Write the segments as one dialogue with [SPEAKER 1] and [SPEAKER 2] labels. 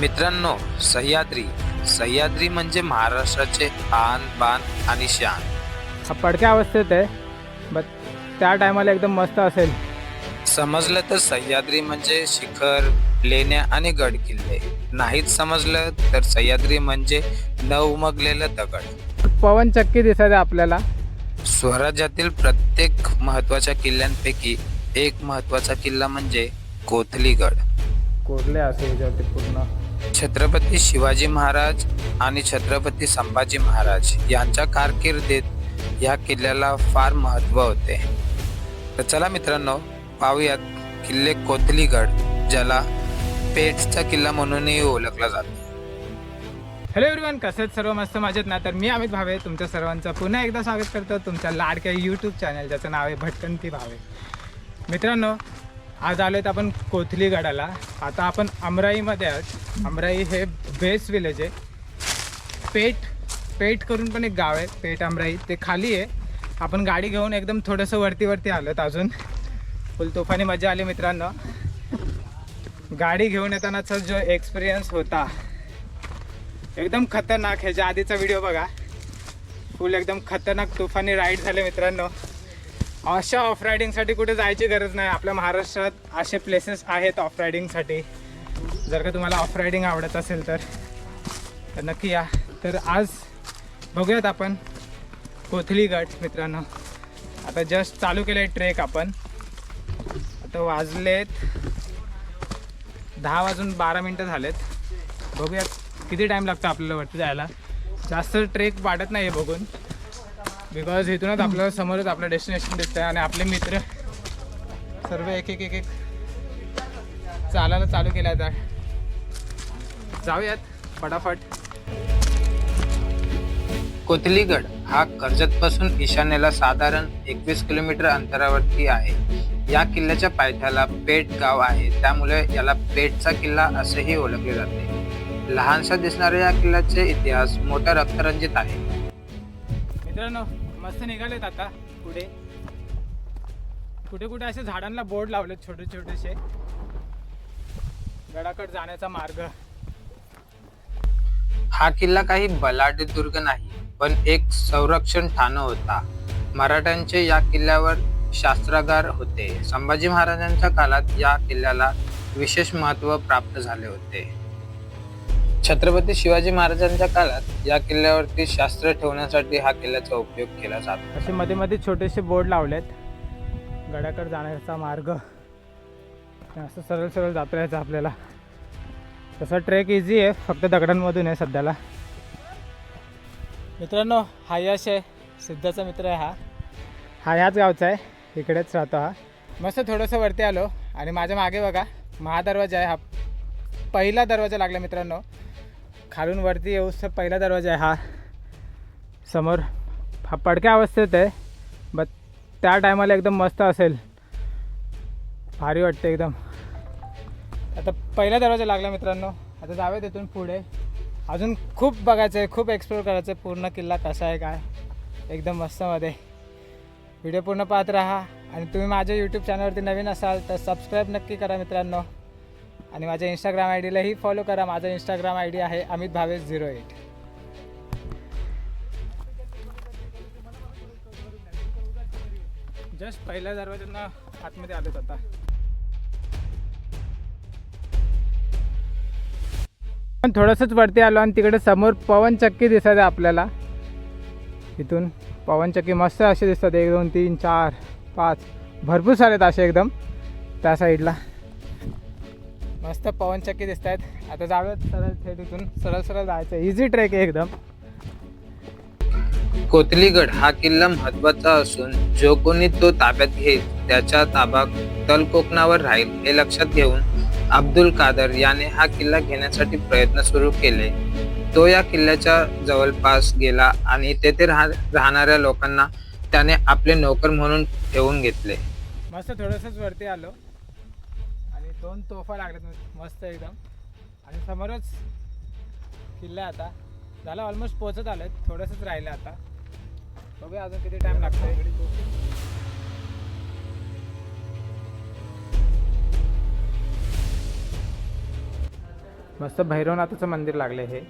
[SPEAKER 1] मित्रांनो सह्याद्री. सह्याद्री म्हणजे महाराष्ट्राचे आन बान आणि शान.
[SPEAKER 2] हा पडक्या अवस्थेत आहे. बट त्या टायमाला एकदम मस्त असेल.
[SPEAKER 1] समजलं तर सह्याद्री म्हणजे शिखर लेण्या आणि गड किल्ले नाहीच समजलं तर सह्याद्री म्हणजे न उमगलेलं दगड.
[SPEAKER 2] पवन चक्की दिसत आहे आपल्याला.
[SPEAKER 1] स्वराज्यातील प्रत्येक महत्त्वाच्या किल्ल्यांपैकी एक महत्त्वाचा किल्ला म्हणजे कोथलीगड.
[SPEAKER 2] कोरले असे याच्यावरती पूर्ण.
[SPEAKER 1] छत्रपती शिवाजी महाराज आणि छत्रपती संभाजी महाराज यांच्या कारकिर्दीत या किल्ल्याला फार महत्त्व होते. तर चला मित्रांनो पाहूयात किल्ले कोथलीगड ज्याला पेठचा किल्ला म्हणूनही ओळखला जातो.
[SPEAKER 2] हॅलो एव्हरीवन कसे सर्व? मस्त मजेत ना? तर मी अमित भावे तुमच्या सर्वांचं पुन्हा एकदा स्वागत करतो. तुमच्या लाडक्या यूट्यूब चॅनल ज्याचं नाव आहे भटकंती भावे. मित्रांनो आज आलो आहेत आपण कोथली गडाला. आता आपण अमराईमध्ये आहोत. अमराई हे बेस्ट विलेज आहे. पेठ पेठ करून पण एक गाव आहे पेठ अमराई. ते खाली आहे. आपण गाडी घेऊन एकदम थोडंसं वरती वरती आलोत अजून. फुल तुफानी मजा आली मित्रांनो. गाडी घेऊन येतानाचा जो एक्सपिरियन्स होता एकदम खतरनाक ह्याच्या आधीचा व्हिडिओ बघा. फुल एकदम खतरनाक तुफानी राईड झाले मित्रांनो. अशा ऑफ रायडिंगसाठी कुठे जायची गरज नाही. आपल्या महाराष्ट्रात असे प्लेसेस आहेत ऑफ रायडिंगसाठी जर का तुम्हाला ऑफ रायडिंग आवडत असेल तर तर नक्की या. तर आज बघूयात आपण कोथली गट मित्रांनो. आता जस्ट चालू केलं आहे ट्रेक आपण. आता वाजलेत दहा वाजून बारा मिनटं झालेत. बघूयात किती टाईम लागतो आपल्याला वरती जायला. जास्त ट्रेक वाटत नाही आहे बघून. बिकॉज इथूनच आपल्याला समोरच आपलं डेस्टिनेशन दिसतं आहे आणि आपले मित्र सर्व एक एक एक एक चालायला चालू केलं आता. जाऊयात फटाफट.
[SPEAKER 1] कोथलीगड हा कर्जत पासून ईशान्येला साधारण एकवीस किलोमीटर अंतरावरती आहे. या किल्ल्याच्या पायथ्याला पेठ गाव आहे. त्यामुळे याला पेठचा किल्ला असेही ओळखले जाते. लहानसा दिसणाऱ्या या किल्ल्याचे इतिहास मोठा रक्तरंजित आहे.
[SPEAKER 2] मित्रांनो मस्त निघालेत आता पुढे. कुठे कुठे असे झाडांना बोर्ड लावलेत छोटे छोटेसे गडाकड जाण्याचा मार्ग.
[SPEAKER 1] हा किल्ला काही बलाढ्य दुर्ग नाही पण एक संरक्षण ठाणं होता. मराठ्यांचे या किल्ल्यावर शास्त्रागार होते. संभाजी महाराजांच्या काळात या किल्ल्याला विशेष महत्त्व प्राप्त झाले होते. छत्रपती शिवाजी महाराजांच्या काळात या किल्ल्यावरती शास्त्र ठेवण्यासाठी हा किल्ल्याचा उपयोग केला जातो
[SPEAKER 2] असे मध्ये मध्ये छोटेसे बोर्ड लावलेत. गडाकडे जाण्याचा मार्ग. असं सरळ सरळ जात राहायचं आपल्याला. तसा ट्रेक इझी आहे फक्त दगडांमधून आहे सध्याला. मित्रांनो हा यश आहे. सिद्धाचा मित्र आहे हा. हा ह्याच गावचा आहे. इकडेच राहतो हा. मस्त थोडंसं वरती आलो. आणि माझ्या मागे बघा महादरवाजा आहे हा. पहिला दरवाजा लागला मित्रांनो. खालून वरती येऊस तर पहिला दरवाजा आहे हा. समोर हा पडक्या अवस्थेत आहे. बट त्या टायमाला एकदम मस्त असेल. भारी वाटते एकदम. आता पहिला दरवाजा लागला मित्रांनो. आता जाऊया तिथून पुढे. अजून खूप बघायचं आहे खूप एक्सप्लोर करायचं आहे. पूर्ण किल्ला कसा आहे काय? एकदम मस्तमध्ये व्हिडिओ पूर्ण पाहत राहा. आणि तुम्ही माझ्या यूट्यूब चॅनलवरती नवीन असाल तर सबस्क्राईब नक्की करा मित्रांनो. आणि माझ्या इंस्टाग्राम आय डीलाही फॉलो करा. माझा इंस्टाग्राम आय डी आहे Amit Bhavesh zero eight just पहिल्या दरवाज्यांना आतमध्ये आलो आता. पण थोडंसंच वरती आलो आणि तिकडे समोर पवनचक्की दिसत आहे आपल्याला. इथून पवनचक्की मस्त असे दिसतात. एक दोन तीन चार पाच. भरपूर सारे आहेत असे एकदम. त्या साईडला मस्त पवन चक्की दिसत आहेत आता जाऊयात सरळ थेट इथून. सरळ सरळ जायचं. इझी ट्रेक आहे एकदम.
[SPEAKER 1] कोथलीगड हा किल्ला महत्त्वाचा असून जो कोणी तो ताब्यात घेईल त्याचा ताबा तल कोकणावर राहील हे लक्षात घेऊन अब्दुल कादर याने हा किल्ला घेण्यासाठी प्रयत्न सुरू केले. तो या किल्ल्याच्या जवळपास गेला आणि तेथे राह राहणाऱ्या लोकांना त्याने आपले नोकर म्हणून ठेवून घेतले.
[SPEAKER 2] मस्त थोडंसंच वरती आलो. दोन तोफा लागल्यात मस्त एकदम. आणि समोरच किल्ला आता. झालं ऑलमोस्ट पोचत आलं थोडंसंच राहिलं आता. बघूया अजून किती टाईम लागतोय. मस्त भैरवनाथाचं मंदिर लागले हे.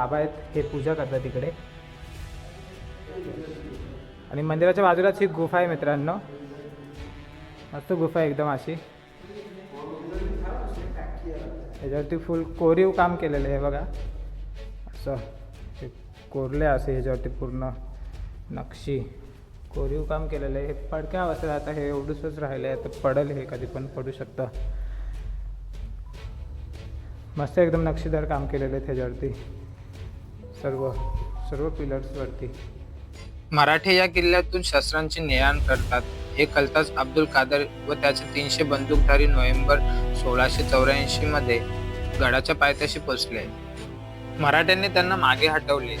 [SPEAKER 2] बाबा आहेत हे पूजा करतात तिकडे आणि मंदिराच्या बाजूलाच ही गुफा आहे मित्रांनो. मस्त गुफा आहे एकदम अशी. ह्याच्यावरती फुल कोरीव काम केलेलं आहे बघा. असं कोरले असे ह्याच्यावरती पूर्ण नक्षी. कोरीव काम केलेलं आहे. हे पडक्या अवस्थेत आता हे एवढंच राहिलं आहे तर पडल हे कधी पण पडू शकतं. मस्त एकदम नक्षीदार काम केलेलं आहे त्याच्यावरती सर्व सर्व पिलर्सवरती
[SPEAKER 1] मराठे या किल्ल्यातून शस्त्रांचे ने-आण करतात. हे कळताच अब्दुल कादर व त्याचे तीनशे बंदूकधारी नोव्हेंबर सोळाशे चौऱ्याऐंशी मध्ये गडाच्या पायथ्याशी पोचले मराठ्यांनी त्यांना मागे हटवले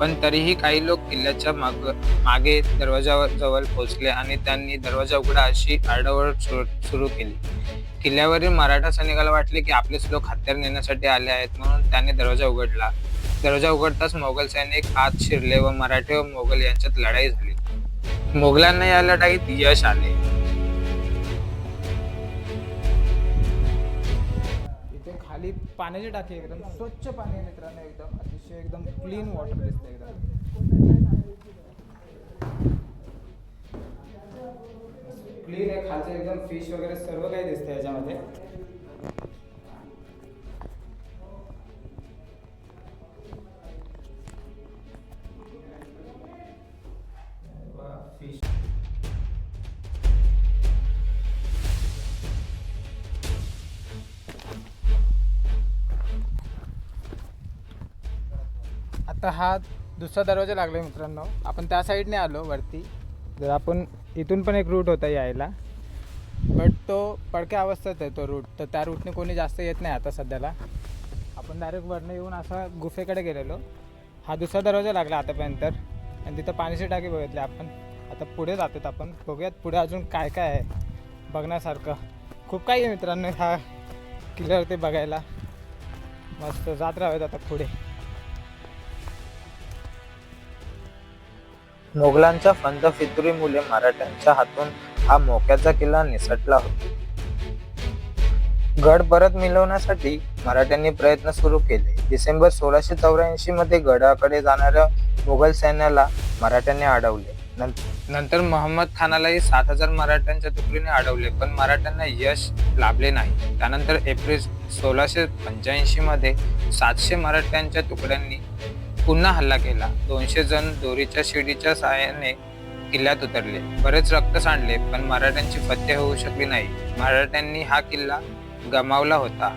[SPEAKER 1] पण तरीही काही लोक किल्ल्याच्या माग मागे दरवाजावर जवळ पोहोचले आणि त्यांनी दरवाजा उघडा अशी आरडाओरड सुरू- सुरू केली. किल्ल्यावरील मराठा सैनिकाला वाटले की आपलेच लोक हत्यार नेण्यासाठी आले आहेत म्हणून त्यांनी दरवाजा उघडला. दरवाजा उघडताच मोगल सैनिक आत शिरले व मराठे व मोगल यांच्यात लढाई झाली. मोगलांना या लढाईत यश आले.
[SPEAKER 2] इथे खाली पाण्याची टाकी एकदम स्वच्छ पाणी आहे मित्रांनो एकदम अतिशय एकदम क्लीन वॉटर दिसते एकदम. क्लीन आहे खालचं एकदम फिश वगैरे सर्व काही दिसतं याच्यामध्ये. आता हा दुसरा दरवाजा लागला मित्रांनो. आपण त्या साईडने आलो वरती. जर आपण इथून पण एक रूट होता यायला. बट तो पडक्या अवस्थेत आहे तो रूट तर त्या रूटने कोणी जास्त येत नाही आता सध्याला. आपण डायरेक्ट वरनं येऊन असा गुफेकडे गेलेलो. हा दुसरा दरवाजा लागला आतापर्यंत. आणि तिथं पाण्याची टाकी बघितली आपण. आता पुढे जातात आपण. बघूयात पुढे अजून काय काय आहे बघण्यासारखं. खूप काही आहे मित्रांनो ह्या किल्ल्यावरती बघायला. मस्त जात राहूयात आता पुढे.
[SPEAKER 1] मोगलांच्या फंदफितुरीमुळे मराठ्यांच्या हातून हा मोक्याचा किल्ला निसटला होता. गड परत मिळवण्यासाठी मराठ्यांनी प्रयत्न सुरू केले. डिसेंबर सोळाशे चौऱ्याऐंशी मध्ये गडाकडे जाणाऱ्या मुघल सैन्याला मराठ्यांनी अडवले. नंतर मोहम्मद खानालाही सात हजार मराठ्यांच्या तुकडीने अडवले पण मराठ्यांना यश लाभले नाही. त्यानंतर एप्रिल सोळाशे पंच्याऐंशी मध्ये सातशे मराठ्यांच्या तुकड्यांनी पुन्हा हल्ला केला. दोनशे जण दोरीच्या शिडीच्या सहाय्याने किल्ल्यात उतरले. बरेच रक्त सांडले पण मराठ्यांची फत्ते होऊ शकली नाही. मराठ्यांनी हा किल्ला गमावला होता.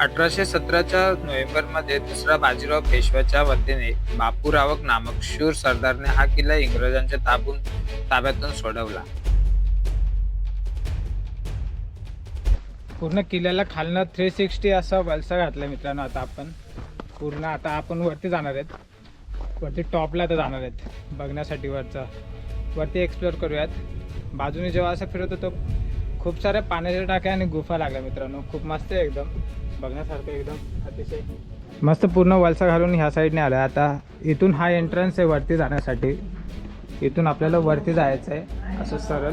[SPEAKER 1] अठराशे सतराच्या नोव्हेंबरमध्ये दुसरा बाजीराव पेशव्याच्या वतीने बापूरावक नामक शूर सरदारने हा किल्ला इंग्रजांच्या ताबून ताब्यातून सोडवला.
[SPEAKER 2] पूर्ण किल्ल्याला खालनं थ्री सिक्स्टी असा वलसा घातला मित्रांनो आता आपण. पूर्ण आता आपण वरती जाणार आहेत. वरती टॉपला तर जाणार आहेत. बघण्यासाठी वरचा. वरती एक्सप्लोअर करूयात. बाजूने जेव्हा असं फिरत होतो खूप साऱ्या पाण्याच्या टाक्या आणि गुफा लागल्या मित्रांनो. खूप मस्त आहे एकदम. बघण्यासारखं एकदम अतिशय. मस्त पूर्ण वलसा घालून ह्या साईडने आलं आता इथून हा एंट्रन्स आहे वरती जाण्यासाठी. इथून आपल्याला वरती जायचं आहे असं सरळ.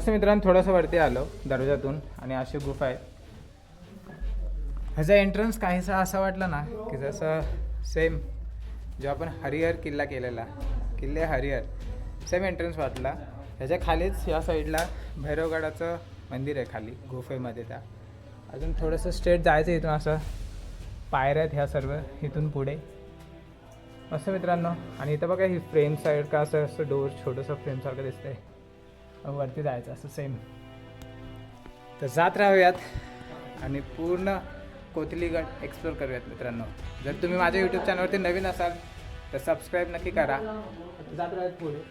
[SPEAKER 2] मस्त मित्रांनो थोडंसं वरती आलो दरवाजातून आणि अशी गुफा आहे. ह्याचा एंट्रन्स काहीसा असा वाटला ना की जसं सेम जो आपण हरिहर किल्ला केलेला किल्ले हरिहर सेम एंट्रन्स वाटला. ह्याच्या खालीच या साईडला भैरवगडाचं मंदिर आहे खाली गुफेमध्ये त्या. अजून थोडंसं स्ट्रेट जायचं इथून असं पायऱ्या आहेत ह्या सर्व इथून पुढे. मस्त मित्रांनो आणि इथं बघा ही फ्रेम साईड का असं असं डोर छोटंसं फ्रेमसारखं दिसतंय. वरती जायचं असं सेम तर जात राहूयात आणि पूर्ण कोथलीगड एक्सप्लोर करूयात मित्रांनो. जर तुम्ही माझ्या यूट्यूब चॅनलवरती नवीन असाल तर सबस्क्राईब नक्की करा. जात राहूयात पुढे.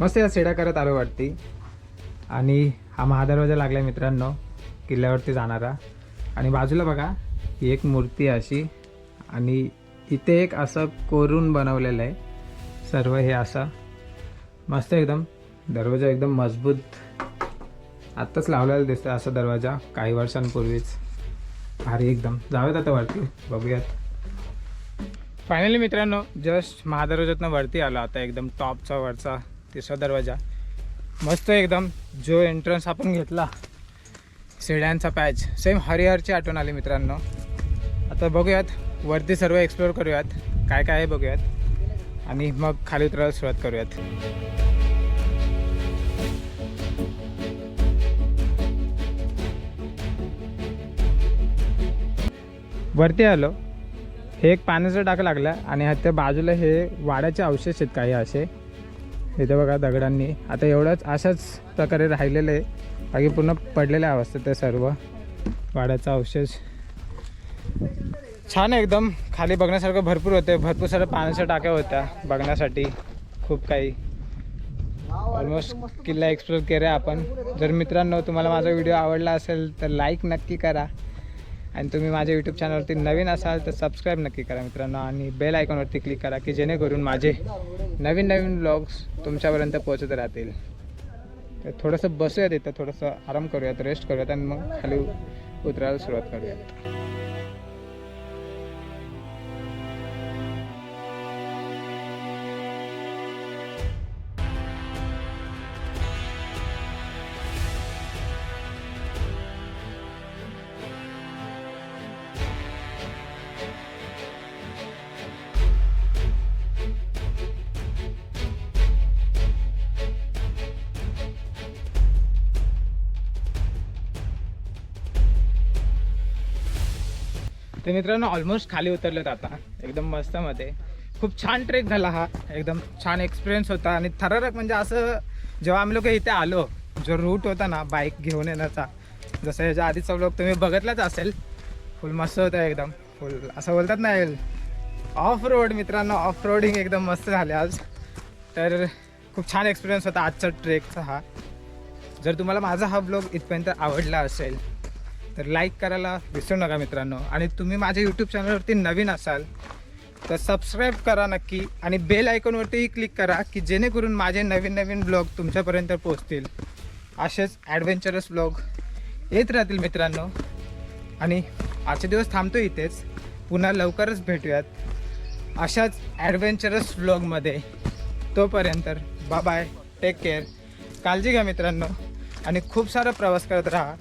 [SPEAKER 2] मस्त या सेडा करत आलो वरती. आणि हा महादरवाजा लागला आहे मित्रांनो किल्ल्यावरती जाणारा. आणि बाजूला बघा ही एक मूर्ती अशी. आणि इथे एक असं कोरून बनवलेलं आहे. सर्व हे असं. मस्त एकदम दरवाजा एकदम मजबूत. आत्ताच लावलेला दिसतं असा दरवाजा काही वर्षांपूर्वीच. भारी एकदम. जाऊयात आता वरती बघूयात. फायनली मित्रांनो जस्ट महादरवाजातनं वरती आलो आता एकदम टॉपचा वरचा. तिसरा दरवाजा. मस्त एकदम जो एंट्रन्स आपण घेतला शिड्यांचा पॅच सेम हरिहरची आठवण आली मित्रांनो. आता बघूयात वरती सर्व एक्सप्लोअर करूयात काय काय आहे बघूयात. आणि मग खाली उतरायला सुरुवात करूयात. वरती आलो. हे एक पाण्याचा टाका लागला आणि त्या बाजूला हे वाड्याचे अवशेष आहेत काही असे. इथे बघा दगडांनी. आता एवढंच अशाच प्रकारे राहिलेलं आहे. बाकी पूर्ण पडलेल्या अवस्थेत ते सर्व. वाड्याचा अवशेष. छान आहे एकदम. खाली बघण्यासारखं भरपूर होते भरपूर साऱ्या पाण्याच्या टाक्या होत्या बघण्यासाठी. खूप काही. ऑलमोस्ट किल्ला एक्सप्लोर केला आपण. जर मित्रांनो तुम्हाला माझा व्हिडिओ आवडला असेल तर लाईक नक्की करा. आणि तुम्ही माझ्या यूट्यूब चॅनलवरती नवीन असाल तर सबस्क्राईब नक्की करा मित्रांनो. आणि बेल आयकॉनवरती क्लिक करा की जेणेकरून माझे नवीन नवीन ब्लॉग्स तुमच्यापर्यंत पोहोचत राहतील. तर थोडंसं बसूयात इथं थोडंसं आराम करूयात रेस्ट करूयात आणि मग खाली उतरायला सुरुवात करूयात. तर मित्रांनो ऑलमोस्ट खाली उतरलेत आता. एकदम मस्त मध्ये. खूप छान ट्रेक झाला हा. एकदम छान एक्सपिरियन्स होता. आणि थरारक म्हणजे असं जेव्हा आम्ही लोक इथे आलो जो रूट होता ना बाईक घेऊन येण्याचा जसं याच्या आधीचा ब्लॉग तुम्ही बघितलाच असेल. फुल मस्त होता एकदम. फुल असं बोलतात ना ऑफ रोड मित्रांनो ऑफ रोडिंग एकदम मस्त झाले आज. तर खूप छान एक्सपिरियन्स होता आजचा ट्रेकचा हा. जर तुम्हाला माझा हा ब्लॉग इथपर्यंत आवडला असेल तर लाईक करायला विसरू नका मित्रांनो. आणि तुम्ही माझ्या यूट्यूब चॅनलवरती नवीन असाल तर सबस्क्राईब करा नक्की आणि बेल आयकॉनवरतीही क्लिक करा की जेणेकरून माझे नवीन नवीन ब्लॉग तुमच्यापर्यंत पोहोचतील. असेच ॲडव्हेंचरस ब्लॉग येत राहतील मित्रांनो. आणि आजचे दिवस थांबतो इथेच. पुन्हा लवकरच भेटूयात. अशाच ॲडव्हेंचरस ब्लॉगमध्ये तोपर्यंत बा बाय टेक केअर काळजी घ्या मित्रांनो. आणि खूप सारा प्रवास करत राहा.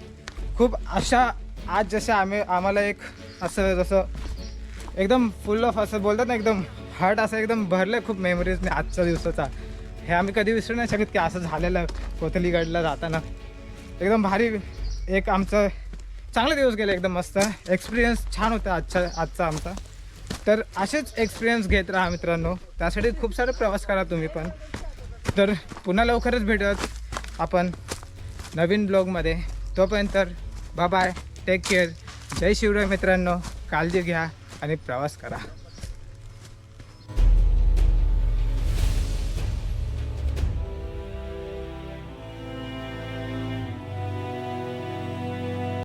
[SPEAKER 2] अशा आज जसे आम्ही आम्हाला एक असं जसं एकदम फुल ऑफ असं बोलतात ना एकदम हार्ट असं एकदम भरलं खूप मेमरीजने आजच्या दिवसाचा. हे आम्ही कधी विसरू नाही शकत की असं झालेलं कोथलीगडला जाताना. एकदम भारी एक आमचं चांगले दिवस गेले एकदम मस्त. एक्सपिरियन्स छान होता आजचा आजचा आमचा. तर असेच एक्सपिरियन्स घेत राहा मित्रांनो. त्यासाठी खूप सारे प्रवास करा तुम्ही पण. तर पुन्हा लवकरच भेटूयात आपण नवीन ब्लॉगमध्ये तोपर्यंत bye take care Jai Shivrai मित्रांनो. काळजी घ्या आणि प्रवास करा.